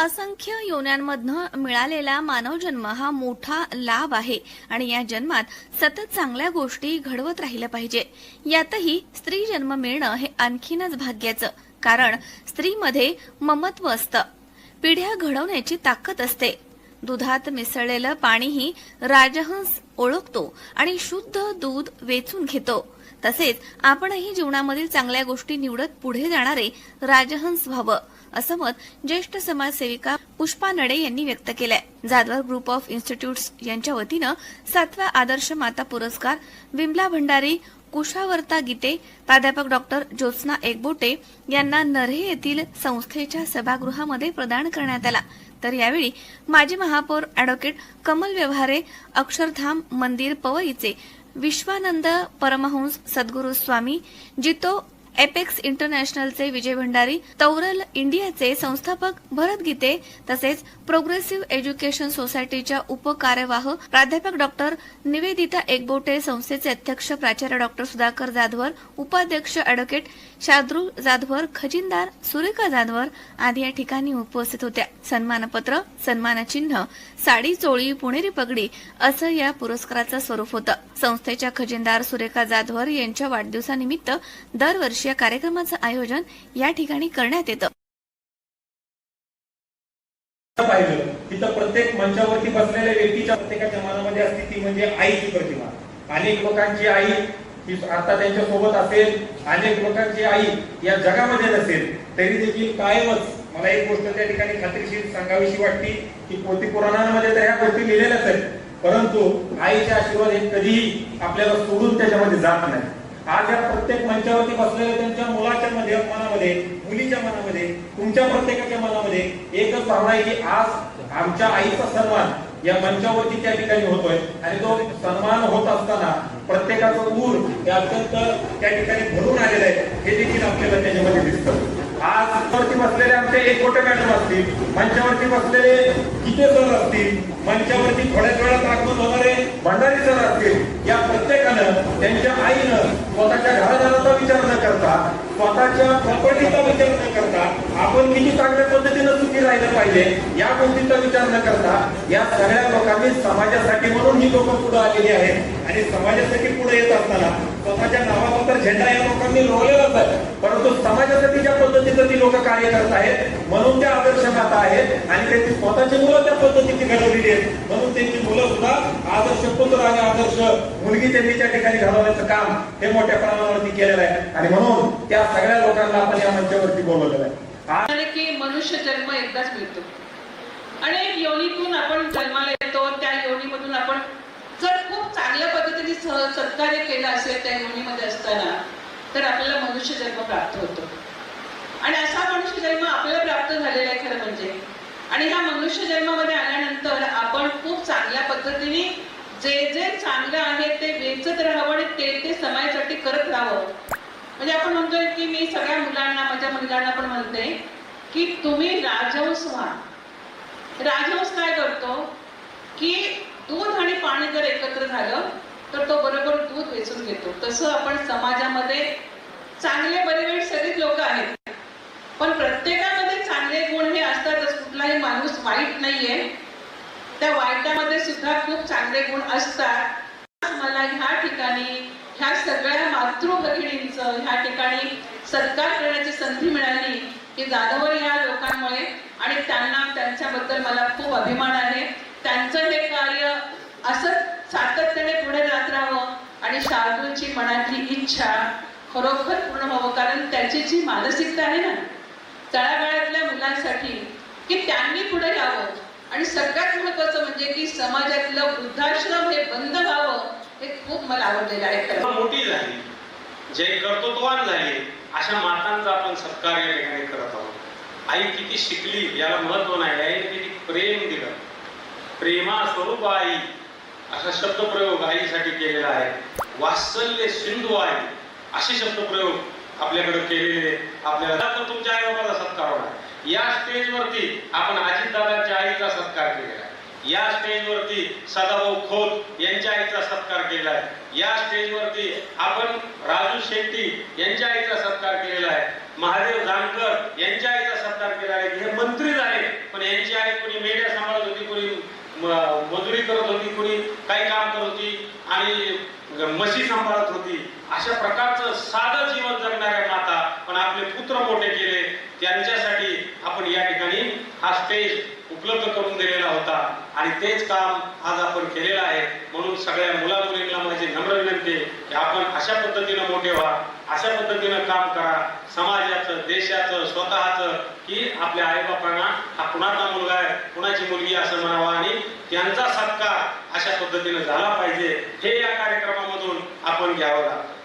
असंख्य योन्यांमधनं मिळालेला मानवजन्म हा मोठा लाभ आहे आणि या जन्मात सतत चांगल्या गोष्टी घडवत राहिलं पाहिजे. यातही स्त्री जन्म मिळणं हे आणखीनच भाग्याचं कारण स्त्रीमध्ये ममत्व असतं. पिढ्या घडवण्याची ताकद असते. दुधात मिसळलेलं पाणीही राजहंस ओळखतो आणि शुद्ध दूध वेचून घेतो. तसेच आपणही जीवनामधील चांगल्या गोष्टी निवडत पुढे जाणारे राजहंस व्हावं असं मत ज्येष्ठ समाजसेविका पुष्पा नडे यांनी व्यक्त केलंय. जाधवर ग्रुप ऑफ इन्स्टिट्यूट्स यांच्या वतीनं सातव्या आदर्श माता पुरस्कार विमला भंडारी कुशावर्ता गीते प्राध्यापक डॉक्टर ज्योत्स्ना एकबोटे यांना नरहे येथील संस्थेच्या सभागृहामध्ये प्रदान करण्यात आला. तर यावेळी माजी महापौर अॅडव्होकेट कमल व्यवहारे अक्षरधाम मंदिर पवईचे विश्वानंद परमहंस सद्गुरू स्वामी जितो एपेक्स इंटरनॅशनलचे विजय भंडारी तौरल इंडियाचे संस्थापक भरत गीते तसेच प्रोग्रेसिव्ह एज्युकेशन सोसायटीच्या उपकार्यवाह प्राध्यापक डॉक्टर निवेदिता एकबोटे संस्थेचे अध्यक्ष प्राचार्य डॉक्टर सुधाकर जाधवर उपाध्यक्ष अॅडव्होकेट शाद्रू जाधवर खजिनदार सुरेखा जाधवर आदी या ठिकाणी उपस्थित होत्या. सन्मानपत्र सन्मानचिन्ह साडी चोळी पुणेरी पगडी असं या पुरस्काराचं स्वरूप होतं. संस्थेच्या खजिनदार सुरेखा जाधवर यांच्या वाढदिवसानिमित्त दरवर्षी या कार्यक्रमाचं आयोजन या ठिकाणी करण्यात येतं. पाहिलं तिथं प्रत्येक मंचावरती बसलेल्या व्यक्तीच्या प्रत्येकाच्या मनामध्ये असते ती म्हणजे आईची प्रतिमा. अनेक लोकांची आई ही आता त्यांच्यासोबत असेल अनेक लोकांची आई या जगामध्ये नसेल तरी देखील कायमच मला एक गोष्ट त्या ठिकाणी खात्रीशीर सांगावीशी वाटते की पोती पुराणांमध्ये तर ह्या गोष्टी लिहिलेल्याच आहेत. परंतु आईचे आशीर्वाद हे कधीही आपल्याला सोडून त्याच्यामध्ये जात नाही. आज या प्रत्येक मंचावरती बसलेल्या त्यांच्या मुलाच्या मध्ये मनामध्ये मुलीच्या मनामध्ये तुमच्या प्रत्येकाच्या मनामध्ये एकच भावना आहे की आज आमच्या आईचा सन्मान या मंचावरती त्या ठिकाणी होतोय. आणि तो सन्मान होत असताना प्रत्येकाचं ऊर हे अत्यंत त्या ठिकाणी भरून आलेलं आहे. हे देखील आपल्याला त्याच्यामध्ये दिसतं. आज वरती बसलेले आमचे एक मोठे मॅडम असतील मंचावरती बसलेले गीते सर असतील मंचावरती थोड्याच वेळात आगमन होणारे भंडारी सर असतील या प्रत्येकानं त्यांच्या आईनं स्वतःच्या घरादाराचा स्वतःच्या प्रॉपर्टीचा विचार न करता आपण किती चांगल्या पद्धतीनं सुखी राहिलं पाहिजे या गोष्टीचा विचार न करता या सगळ्या लोकांनी समाजासाठी म्हणून ही लोक पुढे आलेली आहेत. आणि समाजासाठी पुढे येत असताना स्वतःच्या नावाबद्दल झेंडा या लोकांनी रोवलेलाच आहे परंतु समाजासाठी ज्या पद्धतीचं ती लोक कार्य करत आहेत म्हणून त्या आदर्श आहेत आणि त्यांची स्वतःची मुलं त्या पद्धतीची घडवलेली आहेत. म्हणून त्यांची आदर्श आणि आदर्श मुलगी त्यांनी ठिकाणी घालवण्याचं काम हे मोठ्या प्रमाणावरती केलेलं आहे. आणि म्हणून त्या सगळ्या लोकांना आपण या मंचावरती बोलवलेलं आहे. की मनुष्य जन्म एकदाच मिळतो. आणि एक योनीतून आपण जन्माला येतो त्या योनीमधून आपण जर खूप चांगल्या पद्धतीने सत्कार्य केलं असेल त्या योनीमध्ये असताना तर आपल्याला मनुष्य जन्म प्राप्त होतो. आणि असा मनुष्य जन्म आपल्याला प्राप्त झालेला आहे खरं म्हणजे. आणि ह्या मनुष्य जन्मामध्ये आल्यानंतर आपण खूप चांगल्या पद्धतीने जे जे चांगलं आहे ते वेचत राहावं आणि ते ते समाजासाठी करत राहावं. म्हणजे आपण म्हणतोय की मी सगळ्या मुलांना माझ्या मुलांना पण म्हणते की तुम्ही राजहंस व्हा. राजहंस काय करतो? की दूध आणि पाणी जर एकत्र झालं तर तो बरोबर दूध वेचून घेतो. तसं आपण समाजामध्ये चांगले बरे वाईट सगळेच लोक आहेत. पण प्रत्येकामध्ये चांगले गुण हे असतातच. कुठलाही माणूस वाईट नाहीये. त्या वाईटामध्ये सुद्धा खूप चांगले गुण असतात. मला ह्या ठिकाणी ह्या सगळ्या मातृभगिणींचं ह्या ठिकाणी सत्कार करण्याची संधी मिळाली की जाधवर या लोकांमुळे आणि त्यांना त्यांच्याबद्दल मला खूप अभिमान आहे. त्यांचं हे कार्य असंच सातत्याने पुढे जात राहावं आणि शार्दूलची मनातली इच्छा खरोखर पूर्ण व्हावं. कारण त्याची जी मानसिकता आहे ना तळागाळातल्या मुलांसाठी की त्यांनी पुढे यावं आणि सगळ्यात महत्वाचं म्हणजे की समाजातलं वृद्धाश्रम हे बंद व्हावं हे खूप मला आवडलेलं आहे. मोठी झाली जे कर्तृत्वान झाले अशा मातांचा आपण सत्कार या ठिकाणी करत आहोत. आई किती शिकली याला महत्त्व नाही आईने किती प्रेम दिलं. प्रेमा स्वरूप आई असा शब्दप्रयोग आईसाठी केलेला आहे. वात्सल्य सिंधू आई असे शब्दप्रयोग आपल्याकडे केलेले आपल्याला तर तुमच्या आई सत्कार होणार. या स्टेजवरती आपण अजितदादांच्या आईचा सत्कार केलेला आहे या स्टेजवरती सदाभाऊ खोत यांच्या आईचा सत्कार केलाय या स्टेजवरती आपण राजू शेट्टी यांच्या आईचा सत्कार केलेला आहे. महादेव जानकर यांच्या आईचा सत्कार केला आहे. हे मंत्री झाले पण यांची आई कोणी मेड्या सांभाळत होती कोणी मजुरी करत होती कोणी काही काम करत होती आणि मशी सांभाळत होती. अशा प्रकारचं साधं जीवन जगणाऱ्या माता पण आपले पुत्र मोठे केले. त्यांच्यासाठी आपण या ठिकाणी हा स्टेज उपलब्ध करून दिलेला होता. आणि तेच काम आज आपण केलेलं आहे. म्हणून सगळ्या मुला मुलींना माझी नम्र विनंती की आपण अशा पद्धतीनं मोठे व्हा अशा पद्धतीनं काम करा. समाजाचं देशाचं स्वतःचं की आपल्या आईबापांना हा कुणाचा मुलगा आहे कुणाची मुलगी असं म्हणावं आणि त्यांचा सत्कार अशा पद्धतीनं झाला पाहिजे. हे या कार्यक्रमामधून आपण घ्यावं लागतं.